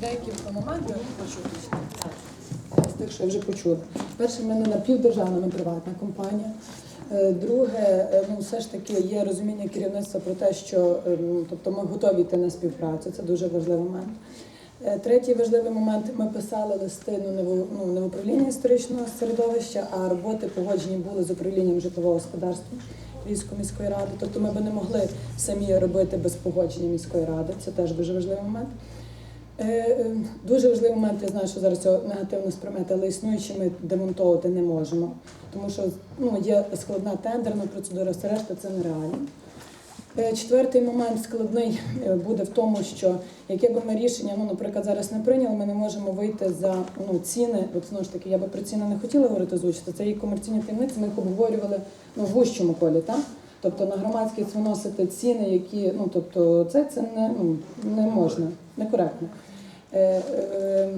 деякі хочу уточнити. З тих, що я вже почула. Перше, в мене напівдержавна, приватна компанія. Е, Друге, е, ну все ж таки є розуміння керівництва про те, що е, ну, тобто ми готові йти на співпрацю. Це дуже важливий момент. Третій важливий момент. Ми писали листи ну, не в, ну, не в управління історичного середовища, а роботи погоджені були з управлінням житлового господарства Львівської міської ради. Тобто ми би не могли самі робити без погодження міської ради. Це теж дуже важливий момент. Е, е, Дуже важливий момент, я знаю, що зараз цього негативно сприймете, але існуючі ми демонтовувати не можемо, тому що ну, є складна тендерна процедура, все решта це нереально. Е, Четвертий момент складний буде в тому, що яке би ми рішення, ну, наприклад, зараз не прийняли, ми не можемо вийти за ну, ціни. От знову ж таки, я би про ціни не хотіла говорити озвучити. Це є комерційні таємниці, ми їх обговорювали ну, в вущому колі, так? Тобто на громадськість виносити ціни, які ну тобто це, це не, ну, не можна, некоректно. Е, е,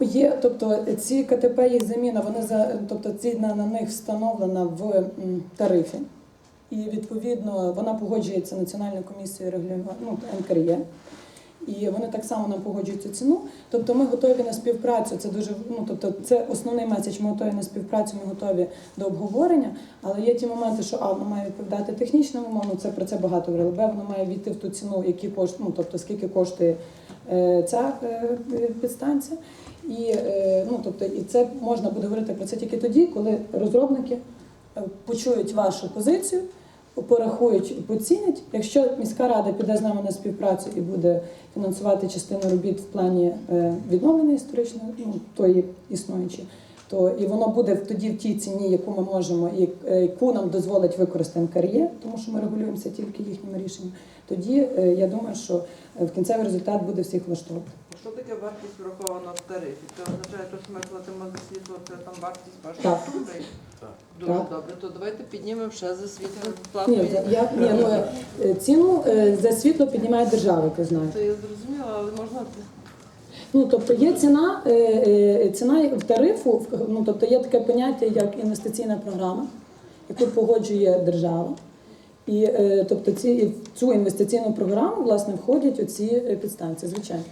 Є, тобто ці КТП їх заміна, вони за тобто ціна на них встановлена в тарифі, і відповідно вона погоджується Національною комісією регулювання ну, НКРЄ. І вони так само нам погоджують цю ціну. Тобто ми готові на співпрацю. Це дуже ну тобто, це основний меседж. Ми готові на співпрацю, ми готові до обговорення. Але є ті моменти, що А, воно має відповідати технічним умовам, це про це багато говорили. Б, воно має війти в ту ціну, які кошт, ну тобто скільки коштує е, ця е, підстанція. І е, ну тобто, і це можна буде говорити про це тільки тоді, коли розробники е, почують вашу позицію порахують, поцінять. Якщо міська рада піде з нами на співпрацю і буде фінансувати частину робіт в плані е, відновлення історичної, ну тої існуючої, то і воно буде тоді в тій ціні, яку ми можемо, і е, яку нам дозволить використати НКРЄ, тому що ми регулюємося тільки їхніми рішеннями. Тоді е, я думаю, що в кінцевий результат буде всіх влаштовувати. Що таке вартість врахована в тарифі? Це означає, що ми платимо за світло, це там вартість вашої Так. Дуже Так. добре, то давайте піднімемо ще за світло плату. Ні, за- я ні, ну е, ціну е, за світло піднімає держава, як ви знаєте. Це я зрозуміла, але можна Ну тобто є ціна, е, е, ціна в тарифу, в- ну тобто є таке поняття як інвестиційна програма, яку погоджує держава. І е, тобто ці, і в цю інвестиційну програму власне входять оці е, підстанції, звичайно.